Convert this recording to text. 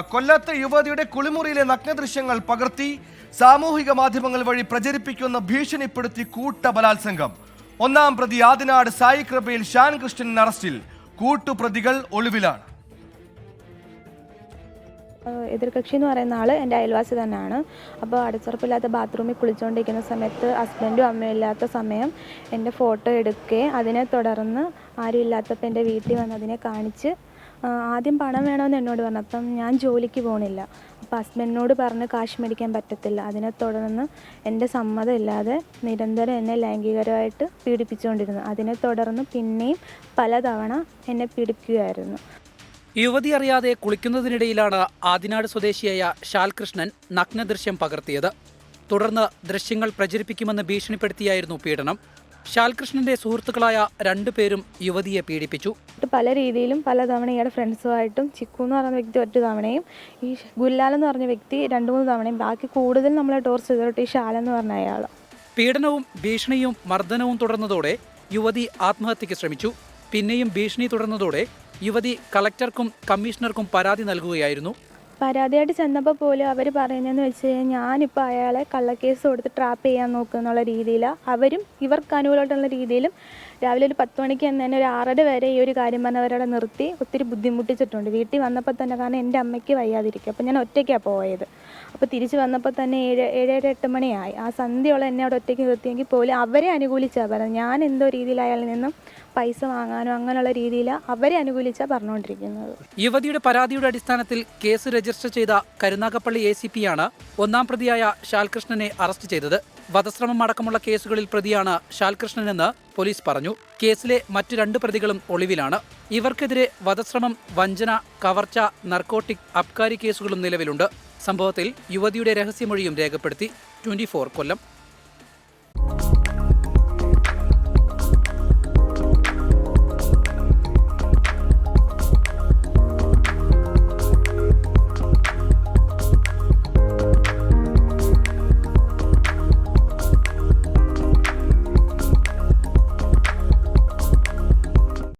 കൊല്ലത്ത് യുവതിയുടെ കുളിമുറിയിലെ നഗ്നദൃശ്യങ്ങൾ പകർത്തി സാമൂഹിക മാധ്യമങ്ങൾ വഴി പ്രചരിപ്പിക്കുന്ന ഭീഷണിപ്പെടുത്തി കൂട്ട ബലാത്സംഗം ഒന്നാം പ്രതി ആദിനാട് സായി കൃപയിൽ ഷാൻ കൃഷ്ണൻ അറസ്റ്റിൽ. കൂട്ടുപ്രതികൾ ഒളിവിലാണ്. എതിർകക്ഷി എന്ന് പറയുന്ന ആൾ എന്റെ അയൽവാസി തന്നെയാണ്. അപ്പോൾ അടച്ചുറപ്പില്ലാത്ത ബാത്റൂമിൽ കുളിച്ചുകൊണ്ടിരിക്കുന്ന സമയത്ത് ഹസ്ബൻഡും അമ്മയും ഇല്ലാത്ത സമയം എന്റെ ഫോട്ടോ എടുക്കുകയും അതിനെ തുടർന്ന് ആരും ഇല്ലാത്തപ്പോൾ എന്റെ വീട്ടിൽ വന്ന് അതിനെ കാണിച്ച് ആദ്യം പണം വേണമെന്ന് എന്നോട് പറഞ്ഞു. അപ്പം ഞാൻ ജോലിക്ക് പോകണില്ല അപ്പം ഹസ്ബൻഡിനോട് പറഞ്ഞ് കാശ് മേടിക്കാൻ പറ്റത്തില്ല. അതിനെ തുടർന്ന് എന്റെ സമ്മതം ഇല്ലാതെ നിരന്തരം എന്നെ ലൈംഗികരമായിട്ട് പീഡിപ്പിച്ചുകൊണ്ടിരുന്നു. അതിനെ തുടർന്ന് പിന്നെയും പലതവണ എന്നെ പീഡിപ്പിക്കുകയായിരുന്നു. യുവതി അറിയാതെ കുളിക്കുന്നതിനിടയിലാണ് ആദിനാട് സ്വദേശിയായ ഷാൽകൃഷ്ണൻ നഗ്നദൃശ്യം പകർത്തിയത്. തുടർന്ന് ദൃശ്യങ്ങൾ പ്രചരിപ്പിക്കുമെന്ന് ഭീഷണിപ്പെടുത്തിയായിരുന്നു പീഡനം. ഷാൽകൃഷ്ണന്റെ സുഹൃത്തുക്കളായ രണ്ടുപേരും യുവതിയെ പീഡിപ്പിച്ചു. പല രീതിയിലും പല തവണ ഇയാളുടെ ഫ്രണ്ട്സുമായിട്ടും ചിക്കു എന്ന് പറയുന്ന വ്യക്തി ഒറ്റ തവണയും ഈ ഗുല്ലാൽ എന്ന് പറഞ്ഞ വ്യക്തി രണ്ട് മൂന്ന് തവണയും ബാക്കി കൂടുതൽ നമ്മളെ ടോർച്ച് ചെയ്തിട്ട് ഈ ശാലെന്ന് പറഞ്ഞ അയാൾ പീഡനവും ഭീഷണിയും മർദ്ദനവും തുടർന്നതോടെ യുവതി ആത്മഹത്യയ്ക്ക് ശ്രമിച്ചു. പിന്നെയും ഭീഷണി തുടർന്നതോടെ യുവതി കളക്ടർക്കും കമ്മീഷണർക്കും പരാതി നൽകുകയായിരുന്നു. പരാതിയായിട്ട് ചെന്നപ്പോൾ പോലും അവർ പറയുന്നതെന്ന് വെച്ച് കഴിഞ്ഞാൽ ഞാനിപ്പോൾ അയാളെ കള്ളക്കേസ് കൊടുത്ത് ട്രാപ്പ് ചെയ്യാൻ നോക്കുക എന്നുള്ള രീതിയിലാണ് അവരും ഇവർക്ക് അനുകൂലമായിട്ടുള്ള രീതിയിലും രാവിലെ ഒരു പത്ത് മണിക്ക് തന്നെ ഒരു ആറര വരെ ഈ ഒരു കാര്യം പറഞ്ഞവരവിടെ നിർത്തി ഒത്തിരി ബുദ്ധിമുട്ടിച്ചിട്ടുണ്ട്. വീട്ടിൽ വന്നപ്പോൾ തന്നെ കാരണം എന്റെ അമ്മയ്ക്ക് വയ്യാതിരിക്കും. അപ്പോൾ ഞാൻ ഒറ്റയ്ക്കാണ് പോയത്. അപ്പോൾ തിരിച്ച് വന്നപ്പോൾ തന്നെ ഏഴ് ഏഴര എട്ട് മണിയായി. ആ സന്ധ്യയോളം എന്നെ അവിടെ ഒറ്റയ്ക്ക് നിർത്തിയെങ്കിൽ പോലും അവരെ അനുകൂലിച്ചാണ് പറഞ്ഞത്. ഞാൻ എന്തോ രീതിയിൽ അയാളിൽ നിന്നും പൈസ വാങ്ങാനോ അങ്ങനെയുള്ള രീതിയിൽ അവരെ അനുകൂലിച്ചാണ് പറഞ്ഞുകൊണ്ടിരിക്കുന്നത്. യുവതിയുടെ പരാതിയുടെ അടിസ്ഥാനത്തിൽ കേസ് രജിസ്റ്റർ ചെയ്ത കരുനാഗപ്പള്ളി എ സി പിയാണ് ഒന്നാം പ്രതിയായ ഷാൽകൃഷ്ണനെ അറസ്റ്റ് ചെയ്തത്. വധശ്രമം അടക്കമുള്ള കേസുകളിൽ പ്രതിയാണ് ഷാൽകൃഷ്ണനെന്ന് പോലീസ് പറഞ്ഞു. കേസിലെ മറ്റു രണ്ട് പ്രതികളും ഒളിവിലാണ്. ഇവർക്കെതിരെ വധശ്രമം വഞ്ചന കവർച്ച നർക്കോട്ടിക് അബ്കാരി കേസുകളും നിലവിലുണ്ട്. സംഭവത്തിൽ യുവതിയുടെ രഹസ്യമൊഴിയും രേഖപ്പെടുത്തി. ട്വന്റി കൊല്ലം.